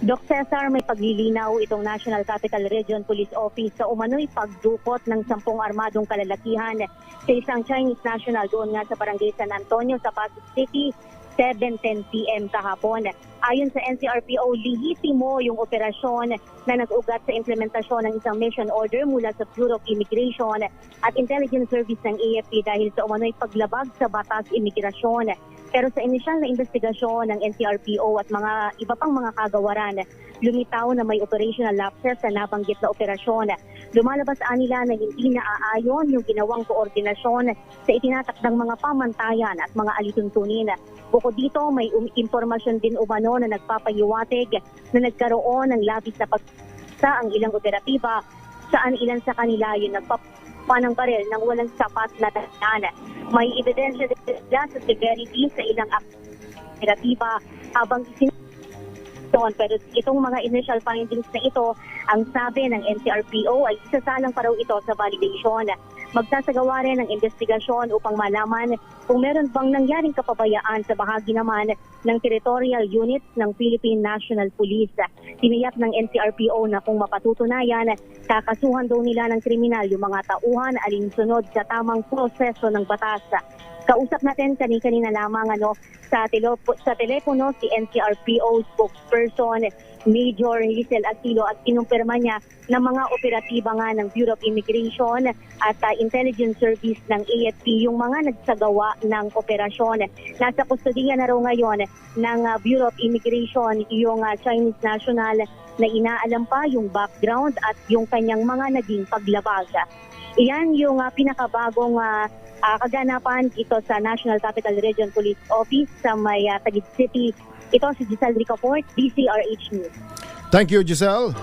Doc Cesar, may paglilinaw itong National Capital Region Police Office sa umano'y pagdukot ng sampung armadong kalalakihan sa isang Chinese national doon nga sa barangay San Antonio sa Pasig City, 7.10 p.m. kahapon. Ayon sa NCRPO, lihitimo yung operasyon na nag-ugat sa implementasyon ng isang mission order mula sa Bureau of Immigration at Intelligence Service ng AFP dahil sa umano'y paglabag sa batas imigrasyon. Pero sa inisyal na investigasyon ng NCRPO at mga iba pang mga kagawaran, lumitaw na may operational lapses sa nabanggit na operasyon. Lumalabas anila na hindi naaayon yung ginawang koordinasyon sa itinatakdang mga pamantayan at mga alituntunin. Bukod dito, may um- impormasyon din umano na nagpapahiwatig na nagkaroon ng labis na pagsa ang ilang operatiba saan ilan sa kanila yung nagpapanang baril ng walang sapat na dahilan. May ebidensya din sa severity sa ilang operatiba habang isin doon. Pero itong mga initial findings na ito, ang sabi ng NCRPO ay isasalang pa raw ito sa validation. Magsasagawa rin ng investigasyon upang malaman kung meron bang nangyaring kapabayaan sa bahagi naman ng territorial units ng Philippine National Police. Tiniyak ng NCRPO na kung mapatutunayan, kakasuhan daw nila ng kriminal yung mga tauhan alinsunod sa tamang proseso ng batas. Kausap natin kani-kanina lamang ano sa telepo, sa telepono si NCRPO spokesperson Major Hazel Asilo at kinumpirma niya na mga operatiba nga ng Bureau of Immigration at uh, Intelligence Service ng AFP yung mga nagsagawa ng operasyon. Nasa kustodiya na raw ngayon ng uh, Bureau of Immigration yung uh, Chinese national na inaalam pa yung background at yung kanyang mga naging paglabag. Iyan yung uh, pinakabagong uh, uh, kaganapan dito sa National Capital Region Police Office sa may uh, Taguig City. Ito si Giselle Ricafort, DCRH News. Thank you, Giselle.